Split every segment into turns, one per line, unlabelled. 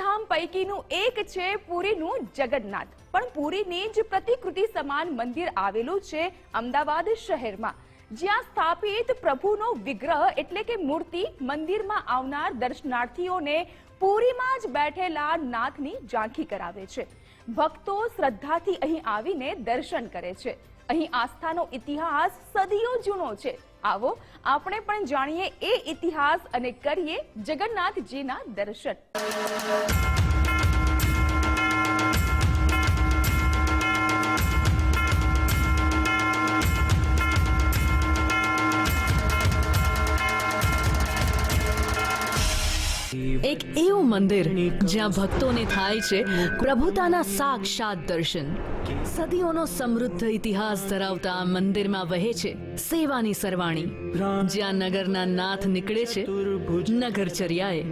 ધામ પૈકીનું એક છે પુરીનું જગન્નાથ. પણ પુરીની જ પ્રતિકૃતિ સમાન મંદિર આવેલું છે અમદાવાદ શહેરમાં. જ્યાં સ્થાપિત પ્રભુનો વિગ્રહ એટલે કે મૂર્તિ મંદિરમાં આવનાર દર્શનાર્થીઓને પુરીમાં જ બેઠેલા નાથની ઝાંખી કરાવે છે. ભક્તો શ્રદ્ધાથી અહીં આવીને દર્શન કરે છે. અહીં આસ્થાનો ઇતિહાસ સદીઓ જૂનો છે. આવો, આપણે પણ જાણીએ એ ઇતિહાસ અને કરીએ જગન્નાથજીના દર્શન.
મંદિર, જ્યાં ભક્તોને થાય છે પ્રભુતાના સાક્ષાત દર્શન. સદીઓનો સમૃદ્ધ ઇતિહાસ ધરાવતા આ મંદિરમાં વહે છે સેવાની સરવાણી, જ્યાં નગરના નાથ નીકળે છે નગરચર્યાએ.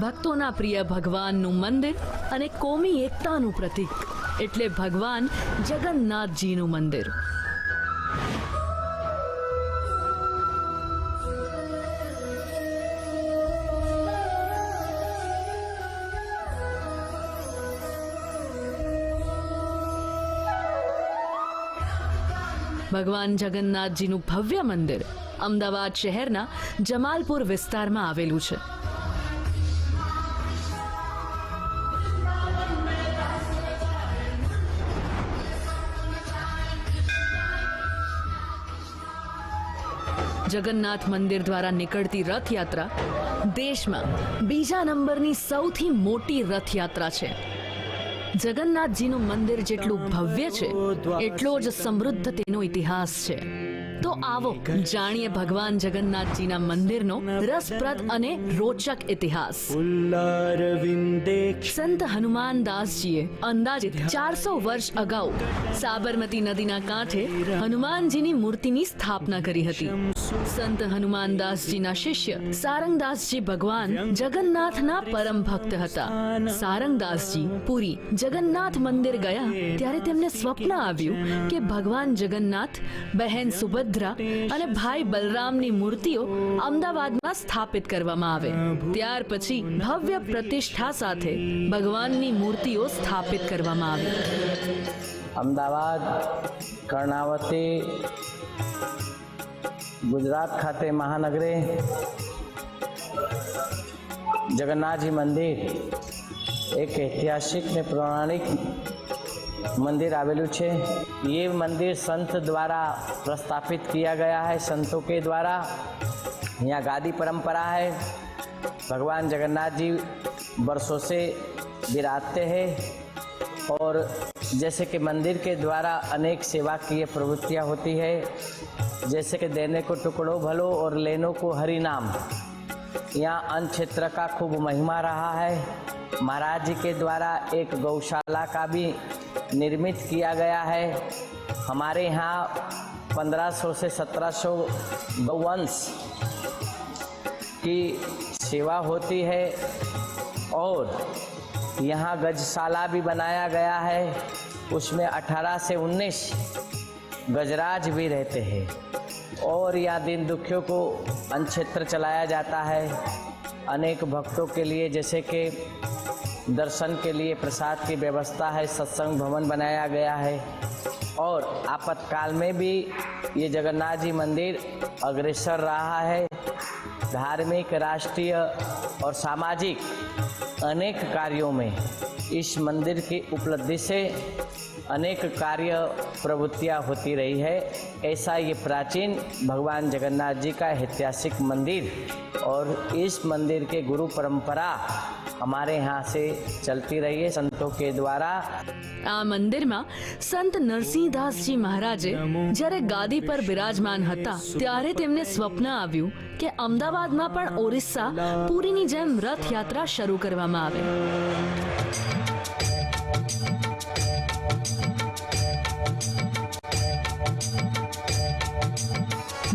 ભક્તોના પ્રિય ભગવાનનું મંદિર અને કોમી એકતાનું પ્રતીક. એટલે ભગવાન જગન્નાથજીનું મંદિર. ભગવાન જગન્નાથજીનું ભવ્ય મંદિર અમદાવાદ શહેરના જમાલપુર વિસ્તારમાં આવેલું છે. જગન્નાથ મંદિર દ્વારા નીકળતી રથયાત્રા દેશમાં બીજા નંબરની સૌથી મોટી રથયાત્રા છે. જગન્નાથજીનું મંદિર જેટલું ભવ્ય છે, એટલો જ સમૃદ્ધ તેનો ઇતિહાસ છે. તો આવો જાણીએ ભગવાન જગન્નાથજીના મંદિરનો રસપ્રદ અને રોચક ઇતિહાસ. સંત હનુમાન દાસજીએ અંદાજિત ચારસો વર્ષ અગાઉ સાબરમતી નદીના કાંઠે હનુમાનજીની મૂર્તિની સ્થાપના કરી હતી. સંત હનુમાન દાસજીના શિષ્ય સારંગદાસજી ભગવાન જગન્નાથના પરમ ભક્ત હતા. સારંગદાસજી પુરી જગન્નાથ મંદિર ગયા ત્યારે તેમને સ્વપ્ન આવ્યું કે ભગવાન જગન્નાથ બહેન સુભદ્રા સુભદ્રા અને ભાઈ બલરામની મૂર્તિઓ અમદાવાદમાં સ્થાપિત કરવામાં આવે. ત્યાર પછી ભવ્ય પ્રતિષ્ઠા સાથે ભગવાનની મૂર્તિઓ સ્થાપિત કરવામાં આવી.
અમદાવાદ, કર્ણાવતી, ગુજરાત ખાતે મહાનગરે, જગન્નાથજી મંદિર, એક ઐતિહાસિક ને પૌરાણિક मंदिर आवेलू છે ये मंदिर संत द्वारा प्रस्थापित किया गया है, संतों के द्वारा। यहाँ गादी परंपरा है। भगवान जगन्नाथ जी वर्षों से विराजते हैं और जैसे कि मंदिर के द्वारा अनेक सेवा की प्रवृत्तियाँ होती है, जैसे कि देने को टुकड़ों भलो और लेनो को हरि नाम। यहाँ अन्न क्षेत्र का खूब महिमा रहा है। महाराज जी के द्वारा एक गौशाला का भी निर्मित किया गया है। हमारे यहाँ 1500 से 1700 सौ गौवंश की सेवा होती है और यहाँ गजशाला भी बनाया गया है। उसमें 18 से 19 गजराज भी रहते हैं और यहाँ दिन दुखियों को अन्न क्षेत्र चलाया जाता है। अनेक भक्तों के लिए जैसे कि दर्शन के लिए प्रसाद की व्यवस्था है, सत्संग भवन बनाया गया है। और आपातकाल में भी ये जगन्नाथ जी मंदिर अग्रसर रहा है। धार्मिक, राष्ट्रीय और सामाजिक अनेक कार्यों में इस मंदिर की उपलब्धि से अनेक कार्य प्रवृत्तियाँ होती रही है। ऐसा ये प्राचीन भगवान जगन्नाथ जी का ऐतिहासिक मंदिर और इस मंदिर के गुरु परंपरा हमारे यहाँ से चलती रही है संतों के द्वारा
આ મંદિરમાં સંત નરસિંહદાસજી મહારાજે જ્યારે ગાદી પર બિરાજમાન હતા ત્યારે તેમને સ્વપ્ન આવ્યું કે અમદાવાદમાં પણ ઓરિસ્સા પુરીની જેમ રથયાત્રા શરૂ કરવામાં આવે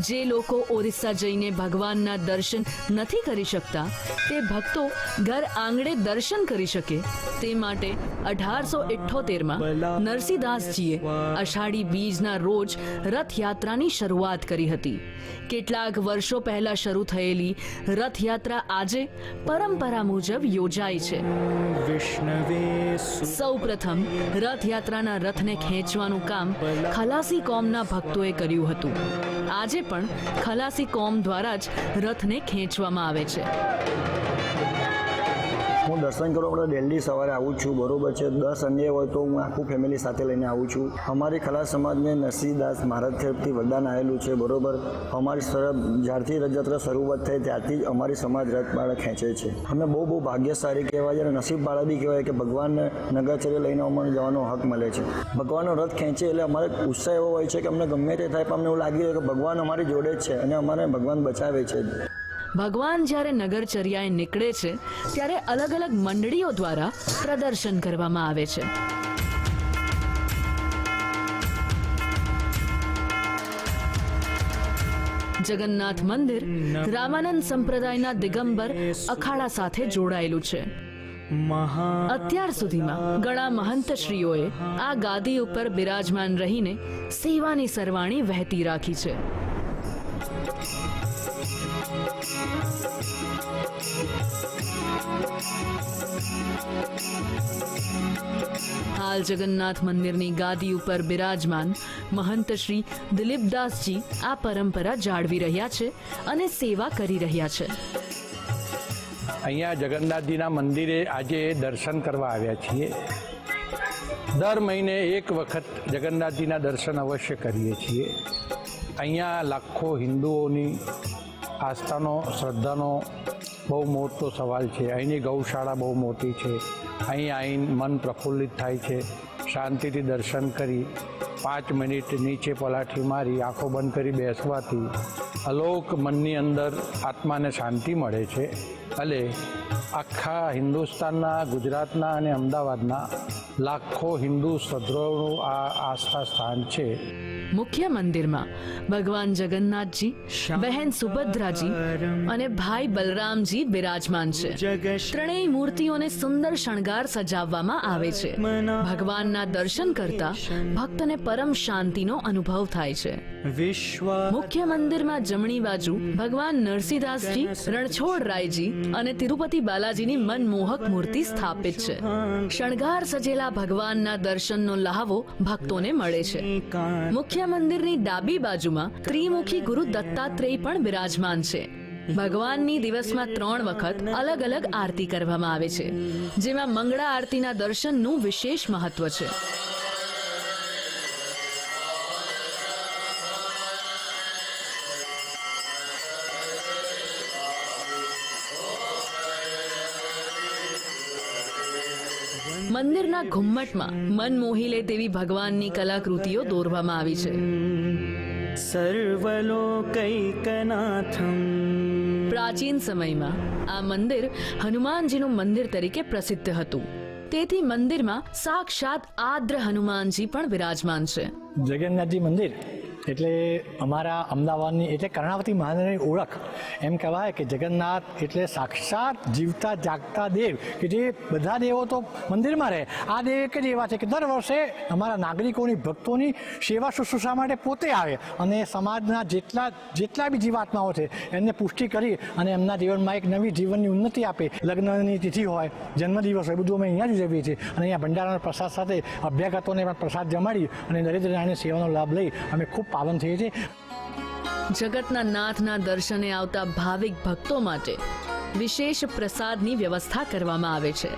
જે લોકો ઓરિસ્સા જઈને ભગવાનના દર્શન નથી કરી શકતા તે ભક્તો ઘર આંગણે દર્શન કરી શકે. તે માટે અઢારસો ઇઠ્ઠોતેરમાં નરસિંહદાસજીએ અષાઢી બીજના રોજ રથયાત્રાની શરૂઆત કરી હતી. કેટલાક વર્ષો પહેલા શરૂ થયેલી રથયાત્રા આજે પરંપરા મુજબ યોજાય છે.
સૌ
પ્રથમ રથયાત્રાના રથને ખેંચવાનું કામ ખલાસી કોમના ભક્તોએ કર્યું હતું. આજે પણ ખલાસી કોમ દ્વારા જ રથને ખેંચવામાં આવે છે.
હું દર્શન કરવા માટે દિલ્હી સવારે આવું છું, બરોબર છે. દર સન્ડે હોય તો હું આખું ફેમિલી સાથે લઈને આવું છું. અમારી ખલાસ સમાજને નરસિંહદાસ મહારાજ તરફથી વરદાન આવેલું છે, બરોબર. અમારી તરફ જ્યારથી રથયાત્રા શરૂઆત થઈ, ત્યારથી જ અમારી સમાજ રથ બાળક ખેંચે છે. અમે બહુ બહુ ભાગ્યશાળી કહેવાય છે અને નસીબ બાળા બી કહેવાય કે ભગવાનને નગરચર્ય લઈને અમને જવાનો હક મળે છે. ભગવાનનો રથ ખેંચે એટલે અમારે ઉત્સાહ એવો હોય છે કે અમને ગમે તે થાય પણ અમને એવું લાગી રહ્યું કે ભગવાન અમારી જોડે જ છે અને અમારે ભગવાન બચાવે છે.
ભગવાન જ્યારે નગરચર્યાએ નીકળે છે ત્યારે અલગ અલગ મંડળીઓ દ્વારા પ્રદર્શન કરવામાં આવે છે. જગન્નાથ મંદિર રામાનંદ સંપ્રદાયના દિગંબર અખાડા સાથે જોડાયેલું છે. અત્યાર સુધીમાં ઘણા મહંતશ્રીઓએ આ ગાદી ઉપર બિરાજમાન રહીને સેવાની સરવાણી વહેતી રાખી છે. હાલ જગન્નાથ મંદિરની ગાદી ઉપર બિરાજમાન મહંત શ્રી દિલીપદાસજી આ પરંપરા જાળવી રહ્યા છે અને સેવા કરી રહ્યા છે.
અહીંયા જગન્નાથજીના મંદિરે આજે દર્શન કરવા આવ્યા છીએ. દર મહિને એક વખત જગન્નાથજીના દર્શન અવશ્ય કરીએ છીએ. અહીંયા લાખો હિન્દુઓની આસ્થાનો, શ્રદ્ધાનો બહુ મોટો સવાલ છે. અહીંની ગૌશાળા બહુ મોટી છે. અહીં આવીને મન પ્રફુલ્લિત થાય છે. શાંતિથી દર્શન કરી, પાંચ મિનિટ નીચે પલાઠી મારી, આંખો બંધ કરી બેસવાથી અલોક મનની અંદર આત્માને શાંતિ મળે છે. એટલે આખા હિન્દુસ્તાનના, ગુજરાતના અને અમદાવાદના લાખો હિન્દુ સદ્રોનું આ આસ્થા સ્થાન છે.
મુખ્ય મંદિરમાં ભગવાન જગન્નાથજી બહેન સુભદ્રાજી અને ભાઈ બલરામજી બિરાજમાન છે. ત્રણેય મૂર્તિઓને સુંદર શણગાર સજાવવામાં આવે છે. ભગવાનના દર્શન કરતા ભક્તને પરમ શાંતિનો અનુભવ થાય છે.
વિશ્વ
મુખ્ય મંદિરમાં જમણી બાજુ ભગવાન નરસિંહદાસજી રણછોડ રાયજી અને તિરુપતિ બાલાજીની મનમોહક મૂર્તિ સ્થાપિત છે. શણગાર સજેલા ભગવાનના દર્શનનો લહાવો ભક્તોને મળે છે. મુખ્ય મંદિરની ડાબી બાજુમાં ત્રિમુખી ગુરુ દત્તાત્રેય પણ બિરાજમાન છે. ભગવાનની દિવસમાં ત્રણ વખત અલગ અલગ આરતી કરવામાં આવે છે, જેમાં મંગળા આરતીના દર્શનનું વિશેષ મહત્વ છે. મંદિરના ઘુમ્મટમાં મન મોહી લે તેવી ભગવાનની કલાકૃતિઓ દોરવામાં આવી છે.
સર્વલોકૈકનાથમ.
પ્રાચીન સમયમાં આ મંદિર હનુમાનજીનું મંદિર તરીકે પ્રસિદ્ધ હતું. તેથી મંદિરમાં સાક્ષાત આદ્ર હનુમાનજી પણ વિરાજમાન છે.
જગન્નાથજી મંદિર? એટલે અમારા અમદાવાદની, એટલે કર્ણાવતી મહાદેવની ઓળખ એમ કહેવાય કે જગન્નાથ એટલે સાક્ષાત જીવતા જાગતા દેવ, કે જે બધા દેવો તો મંદિરમાં રહે. આ દેવ એક જ એવા છે કે દર વર્ષે અમારા નાગરિકોની, ભક્તોની સેવા શુશ્રૂષા માટે પોતે આવે અને સમાજના જેટલા જેટલા બી જીવાત્માઓ છે, એમને પુષ્ટિ કરી અને એમના જીવનમાં એક નવી જીવનની ઉન્નતિ આપે. લગ્નની તિથિ હોય, જન્મદિવસ હોય બધું અમે અહીંયા જ ઉજવીએ છીએ. અને અહીંયા ભંડારાના પ્રસાદ સાથે અભ્યાગતોને પણ પ્રસાદ જમાડી અને દરિદ્ર નારાયણ સેવાનો લાભ લઈ અમે ખૂબ પાવન થઈએ છીએ.
જગતના નાથના દર્શને આવતા ભાવિક ભક્તો માટે વિશેષ પ્રસાદની વ્યવસ્થા કરવામાં આવે છે.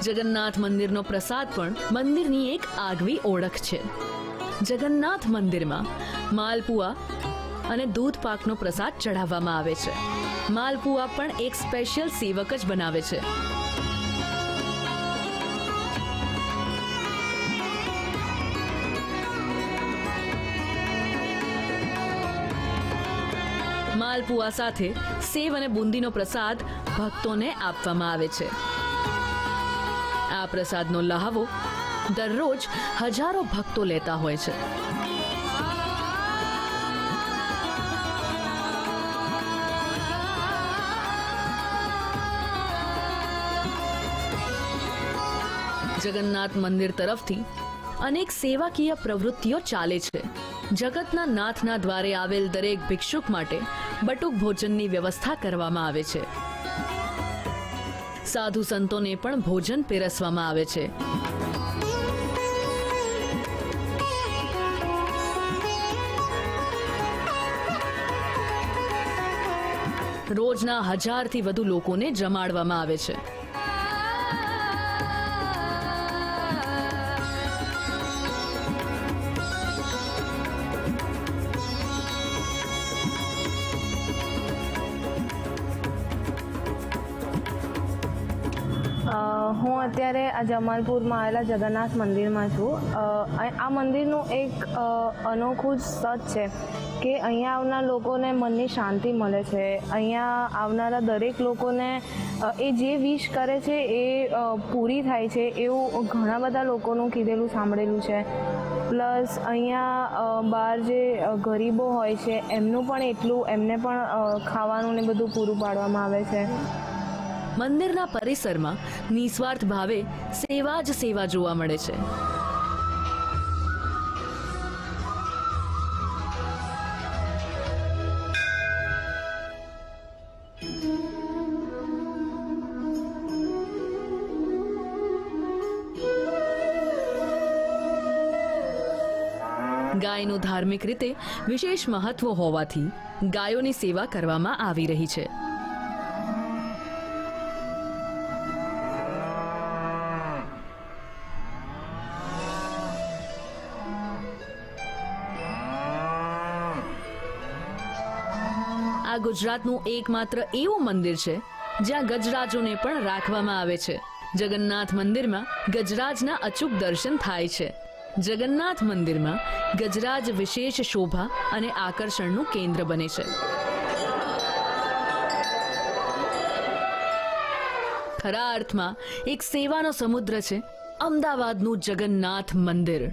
જગન્નાથ મંદિરનો પ્રસાદ પણ મંદિરની એક આગવી ઓળખ છે. જગન્નાથ મંદિરમાં માલપુઆ અને દૂધ પાકનો પ્રસાદ ચઢાવવામાં આવે છે. માલપુઆ પણ એક સ્પેશિયલ સેવક જ બનાવે છે. માલપુઆ સાથે સેવ અને બુંદીનો પ્રસાદ ભક્તોને આપવામાં આવે છે. આ પ્રસાદનો લહાવો દરરોજ હજારો ભક્તો લેતા હોય છે. જગન્નાથ મંદિર તરફથી અનેક સેવાકીય પ્રવૃત્તિઓ ચાલે છે. જગતના નાથના દ્વારે આવેલ દરેક ભિક્ષુક માટે બટુક ભોજનની વ્યવસ્થા કરવામાં આવે છે. સાધુ સંતોને પણ ભોજન પીરસવામાં આવે છે. રોજના હજારથી વધુ લોકોને જમાડવામાં આવે છે.
હું અત્યારે આ જમાલપુરમાં આવેલા જગન્નાથ મંદિરમાં છું. આ મંદિરનું એક અનોખું જ સત છે કે અહીંયા આવનાર લોકોને મનની શાંતિ મળે છે. અહીંયા આવનારા દરેક લોકોને એ જે વિશ કરે છે એ પૂરી થાય છે એવું ઘણા બધા લોકોનું કીધેલું, સાંભળેલું છે. પ્લસ અહીંયા બહાર જે ગરીબો હોય છે એમનું પણ એટલું, એમને પણ ખાવાનું ને બધું પૂરું પાડવામાં આવે છે.
મંદિરના પરિસરમાં નિસ્વાર્થ ભાવે સેવા જ સેવા જોવા મળે છે. ગાયનું ધાર્મિક રીતે વિશેષ મહત્વ હોવાથી ગાયોની સેવા કરવામાં આવી રહી છે. આ ગુજરાતનું એકમાત્ર એવું મંદિર છે, જ્યાં ગજરાજોને પણ રાખવામાં આવે છે. જગન્નાથ મંદિરમાં ગજરાજના અચૂક દર્શન થાય છે. જગન્નાથ મંદિરમાં ગજરાજ વિશેષ શોભા અને આકર્ષણનું કેન્દ્ર બને છે. ખરા અર્થમાં, એક સેવાનો સમુદ્ર છે, અમદાવાદનું જગન્નાથ મંદિર.